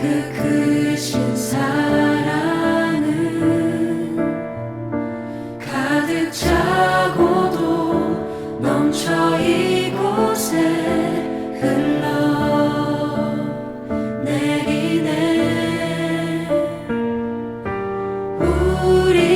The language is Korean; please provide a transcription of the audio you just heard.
그, 그 크신 사랑은 가득 차고도 넘쳐 이곳에 흘러 내리네. 우리